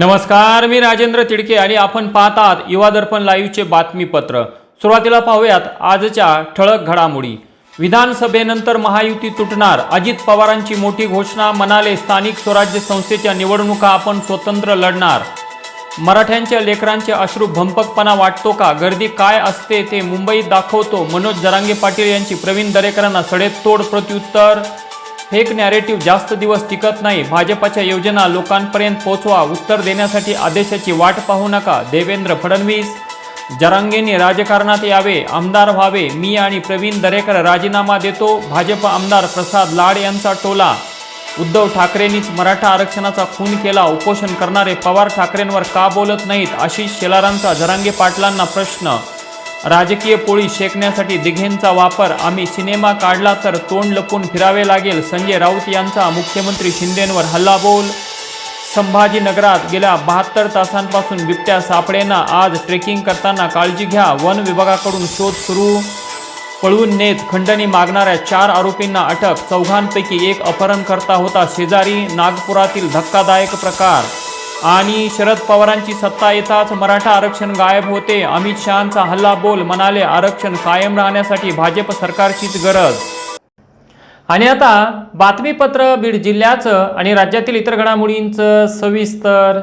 नमस्कार मी राजेंद्र तिडके आणि आपण पाहतात युवा दर्पण लाईव्हचे बातमीपत्र. सुरुवातीला पाहूयात आजच्या ठळक घडामोडी. विधानसभेनंतर महायुती तुटणार अजित पवारांची मोठी घोषणा म्हणाले स्थानिक स्वराज्य संस्थेच्या निवडणुका आपण स्वतंत्र लढणार. मराठ्यांच्या लेकरांचे अश्रू भंपकपणा वाटतो का? गर्दी काय असते ते मुंबईत दाखवतो मनोज जरांगे पाटील यांची प्रवीण दरेकरांना सडेतोड प्रत्युत्तर फेक नॅरेटिव्ह जास्त दिवस टिकत नाही. भाजपाच्या योजना लोकांपर्यंत पोहोचवा उत्तर देण्यासाठी आदेशाची वाट पाहू नका. देवेंद्र फडणवीस जरांगेने राजकारणात यावे आमदार व्हावे मी आणि प्रवीण दरेकर राजीनामा देतो. भाजप आमदार प्रसाद लाड यांचा टोला. उद्धव ठाकरेंनीच मराठा आरक्षणाचा खून केला. उपोषण करणारे पवार ठाकरेंवर का बोलत नाहीत? आशिष शेलारांचा जरांगे पाटलांना प्रश्न राजकीय पोळी शेकण्यासाठी दिघेंचा वापर. आम्ही सिनेमा काढला तर तोंड लपून फिरावे लागेल. संजय राऊत यांचा मुख्यमंत्री शिंदेंवर हल्लाबोल. संभाजीनगरात गेल्या बहात्तर तासांपासून बिबट्या सापडेना. आज ट्रेकिंग करताना काळजी घ्या. वन विभागाकडून शोध सुरू. पळून नेत खंडणी मागणाऱ्या चार आरोपींना अटक. चौघांपैकी एक अपहरणकर्ता होता शेजारी. नागपुरातील धक्कादायक प्रकार. आणि शरद पवारांची सत्ता येताच मराठा आरक्षण गायब होते. अमित शहांचा हल्ला बोल म्हणाले आरक्षण कायम राहण्यासाठी भाजप सरकारचीच गरज. आणि आता बातमीपत्र बीड जिल्ह्याचं आणि राज्यातील इतर घडामोडींचं सविस्तर.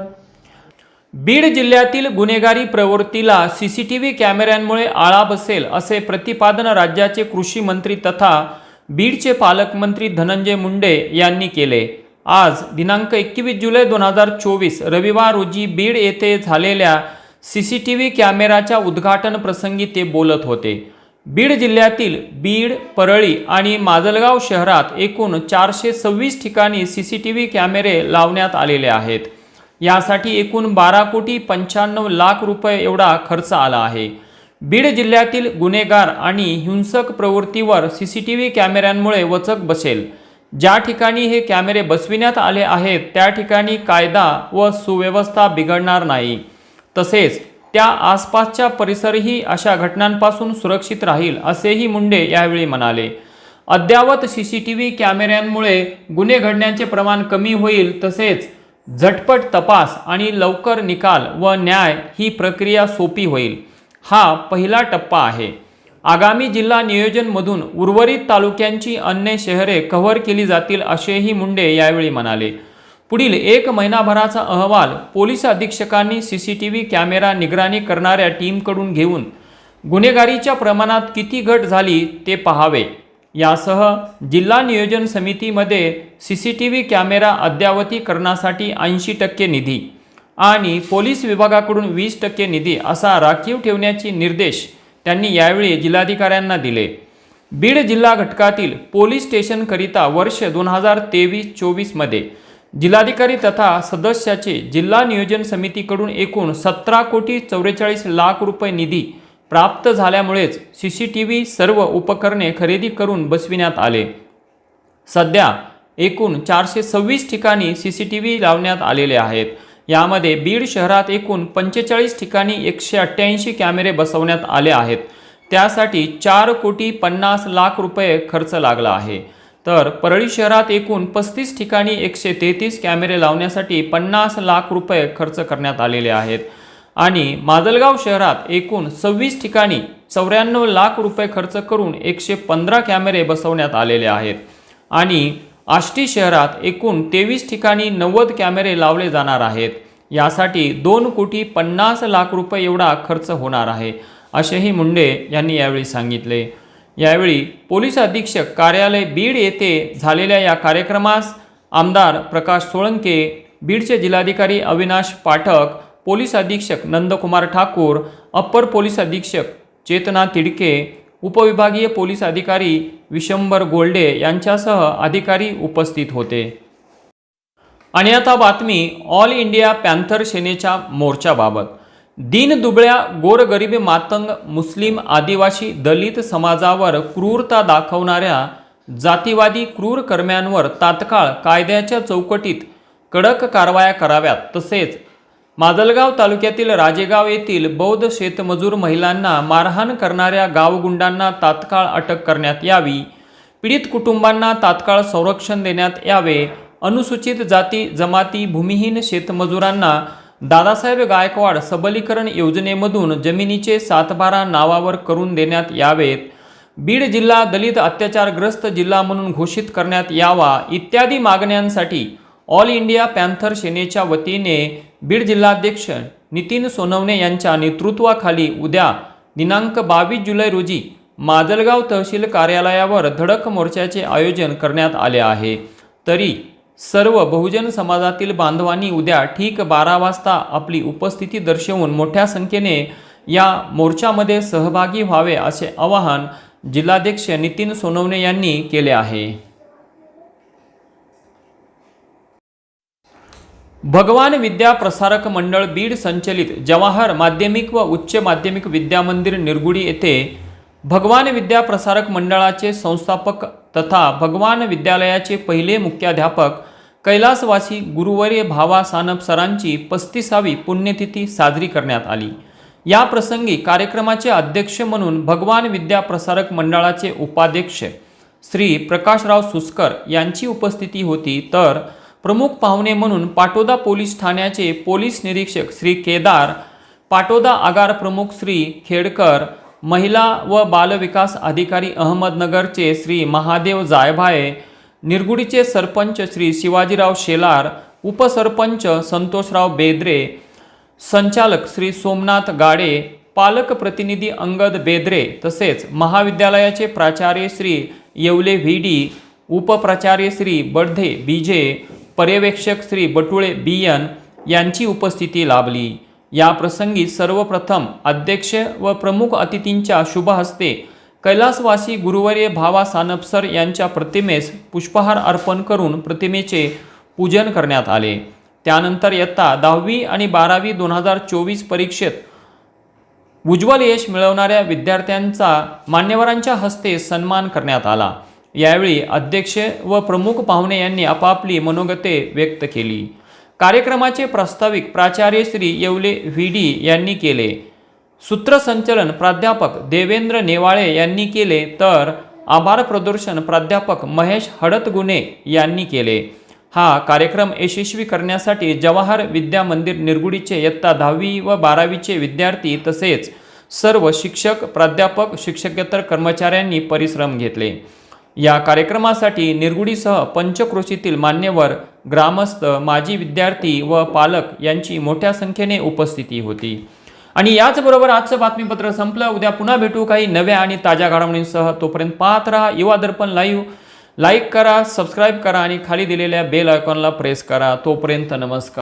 बीड जिल्ह्यातील गुन्हेगारी प्रवृत्तीला सी सी टी व्ही कॅमेऱ्यांमुळे आळा बसेल असे प्रतिपादन राज्याचे कृषी मंत्री तथा बीडचे पालकमंत्री धनंजय मुंडे यांनी केले. आज दिनांक एकवीस जुलै दोन हजार चोवीस रविवार रोजी बीड येथे झालेल्या सी सी टी व्ही कॅमेराच्या उद्घाटन प्रसंगी ते बोलत होते. बीड जिल्ह्यातील बीड परळी आणि माजलगाव शहरात एकूण चारशे सव्वीस ठिकाणी सी सी टी व्ही कॅमेरे लावण्यात आलेले आहेत. यासाठी एकूण बारा कोटी पंच्याण्णव लाख रुपये एवढा खर्च आला आहे. बीड जिल्ह्यातील गुन्हेगार आणि हिंसक प्रवृत्तीवर सी सी टी व्ही कॅमेऱ्यांमुळे वचक बसेल. ज्या ठिकाणी हे कॅमेरे बसविण्यात आले आहेत त्या ठिकाणी कायदा व सुव्यवस्था बिघडणार नाही. तसेच त्या आसपासच्या परिसरही अशा घटनांपासून सुरक्षित राहील असेही मुंडे यावेळी म्हणाले. अद्यावत सी सी टी व्ही कॅमेऱ्यांमुळे गुन्हे घडण्याचे प्रमाण कमी होईल तसेच झटपट तपास आणि लवकर निकाल व न्याय ही प्रक्रिया सोपी होईल. हा पहिला टप्पा आहे. आगामी जिल्हा नियोजनमधून उर्वरित तालुक्यांची अन्य शहरे कव्हर केली जातील असेही मुंडे यावेळी म्हणाले. पुढील एक महिनाभराचा अहवाल पोलीस अधीक्षकांनी C C T V camera निगराणी करणाऱ्या टीमकडून घेऊन गुन्हेगारीच्या प्रमाणात किती घट झाली ते पाहावे. यासह जिल्हा नियोजन समितीमध्ये C C T V camera अद्यावतीकरणासाठी ऐंशी टक्के निधी आणि पोलीस विभागाकडून वीस टक्के निधी असा राखीव ठेवण्याचे निर्देश त्यांनी यावेळी जिल्हाधिकाऱ्यांना दिले. बीड जिल्हा घटकातील पोलीस स्टेशनकरिता वर्ष दोन हजार तेवीस चोवीसमध्ये जिल्हाधिकारी तथा सदस्याचे जिल्हा नियोजन समितीकडून एकूण सतरा कोटी चौवेचाळीस लाख रुपये निधी प्राप्त झाल्यामुळेच सी सी टी व्ही सर्व उपकरणे खरेदी करून बसविण्यात आले. सध्या एकूण चारशे सव्वीस ठिकाणी सी सी टी व्ही लावण्यात आलेले आहेत. यामध्ये बीड शहरात एकूण पंचेचाळीस ठिकाणी एकशे अठ्ठ्याऐंशी कॅमेरे बसवण्यात आले आहेत. त्यासाठी चार कोटी पन्नास लाख रुपये खर्च लागला आहे. तर परळी शहरात एकूण पस्तीस ठिकाणी एकशे तेहतीस कॅमेरे लावण्यासाठी पन्नास लाख रुपये खर्च करण्यात आलेले आहेत. आणि माजलगाव शहरात एकूण सव्वीस ठिकाणी चौऱ्याण्णव लाख रुपये खर्च करून एकशे पंधरा कॅमेरे बसवण्यात आलेले आहेत. आणि आष्टी शहरात एकूण तेवीस ठिकाणी नव्वद कॅमेरे लावले जाणार आहेत. यासाठी दोन कोटी पन्नास लाख रुपये एवढा खर्च होणार आहे असेही मुंडे यांनी यावेळी सांगितले. यावेळी पोलीस अधीक्षक कार्यालय बीड येथे झालेल्या या कार्यक्रमास आमदार प्रकाश सोळंके बीडचे जिल्हाधिकारी अविनाश पाठक पोलीस अधीक्षक नंदकुमार ठाकूर अप्पर पोलीस अधीक्षक चेतना तिडके उपविभागीय पोलीस अधिकारी विशंबर गोल्डे यांच्यासह अधिकारी उपस्थित होते. आणि आता बातमी ऑल इंडिया पॅन्थर सेनेच्या मोर्चाबाबत दीनदुबळ्या गोरगरीब मातंग मुस्लिम आदिवासी दलित समाजावर क्रूरता दाखवणाऱ्या जातीवादी क्रूर कर्म्यांवर तात्काळ कायद्याच्या चौकटीत कडक कारवाया कराव्यात तसेच माजलगाव तालुक्यातील राजेगाव येथील बौद्ध शेतमजूर महिलांना मारहाण करणाऱ्या गावगुंडांना तात्काळ अटक करण्यात यावी. पीडित कुटुंबांना तात्काळ संरक्षण देण्यात यावे. अनुसूचित जाती जमाती भूमिहीन शेतमजुरांना दादासाहेब गायकवाड सबलीकरण योजनेमधून जमिनीचे सातबारा नावावर करून देण्यात यावेत. बीड जिल्हा दलित अत्याचारग्रस्त जिल्हा म्हणून घोषित करण्यात यावा. इत्यादी मागण्यांसाठी ऑल इंडिया पॅन्थर सेनेच्या वतीने बीड जिल्हाध्यक्ष नितीन सोनवणे यांच्या नेतृत्वाखाली उद्या दिनांक बावीस जुलै रोजी माजलगाव तहसील कार्यालयावर धडक मोर्चाचे आयोजन करण्यात आले आहे. तरी सर्व बहुजन समाजातील बांधवांनी उद्या ठीक बारा वाजता आपली उपस्थिती दर्शवून मोठ्या संख्येने या मोर्चामध्ये सहभागी व्हावे असे आवाहन जिल्हाध्यक्ष नितीन सोनवणे यांनी केले आहे. भगवान विद्या प्रसारक मंडळ बीड संचलित जवाहर माध्यमिक व उच्च माध्यमिक विद्यामंदिर निर्गुडी निरगुडी येथे भगवान विद्या प्रसारक मंडळाचे संस्थापक तथा भगवान विद्यालयाचे पहिले मुख्याध्यापक कैलासवासी गुरुवर्य भावा सानप सरांची पस्तीसावी पुण्यतिथी साजरी करण्यात आली. या प्रसंगी कार्यक्रमाचे अध्यक्ष म्हणून भगवान विद्या प्रसारक मंडळाचे उपाध्यक्ष श्री प्रकाशराव सुस्कर यांची उपस्थिती होती. तर प्रमुख पाहुणे म्हणून पाटोदा पोलीस ठाण्याचे पोलीस निरीक्षक श्री केदार पाटोदा आगार प्रमुख श्री खेडकर महिला व बालविकास अधिकारी अहमदनगरचे श्री महादेव जायभाये निरगुडीचे सरपंच श्री शिवाजीराव शेलार उपसरपंच संतोषराव बेद्रे संचालक श्री सोमनाथ गाडे पालक प्रतिनिधी अंगद बेद्रे तसेच महाविद्यालयाचे प्राचार्य श्री येवले व्ही डी उपप्राचार्य श्री बडधे बीजे पर्यवेक्षक श्री बटुळे बियन यांची उपस्थिती लाभली. या प्रसंगी सर्वप्रथम अध्यक्ष व प्रमुख अतिथींच्या शुभ हस्ते कैलासवासी गुरुवर्य भावा सानपसर यांच्या प्रतिमेस पुष्पहार अर्पण करून प्रतिमेचे पूजन करण्यात आले. त्यानंतर इयत्ता दहावी आणि बारावी दोन हजार चोवीस परीक्षेत उज्ज्वल यश मिळवणाऱ्या विद्यार्थ्यांचा मान्यवरांच्या हस्ते सन्मान करण्यात आला. यावेळी अध्यक्ष व प्रमुख पाहुणे यांनी आपापली मनोगते व्यक्त केली. कार्यक्रमाचे प्रास्ताविक प्राचार्य श्री येवले व्ही डी यांनी केले. सूत्रसंचलन प्राध्यापक देवेंद्र नेवाळे यांनी केले तर आभार प्रदर्शन प्राध्यापक महेश हडतगुणे यांनी केले. हा कार्यक्रम यशस्वी करण्यासाठी जवाहर विद्या मंदिर निरगुडीचे इयत्ता दहावी व बारावीचे विद्यार्थी तसेच सर्व शिक्षक प्राध्यापक शिक्षकेतर कर्मचाऱ्यांनी परिश्रम घेतले. या कार्यक्रमासाठी निरगुडीसह पंचक्रोशीतील मान्यवर ग्रामस्थ माजी विद्यार्थी व पालक यांची मोठ्या संख्येने उपस्थिती होती. आणि याचबरोबर आजचं बातमीपत्र संपलं. उद्या पुन्हा भेटू काही नव्या आणि ताज्या घडामोडींसह. तोपर्यंत पाहत राहा युवा दर्पण लाईव्ह. लाईक करा सबस्क्राईब करा आणि खाली दिलेल्या बेल आयकॉनला प्रेस करा. तोपर्यंत नमस्कार.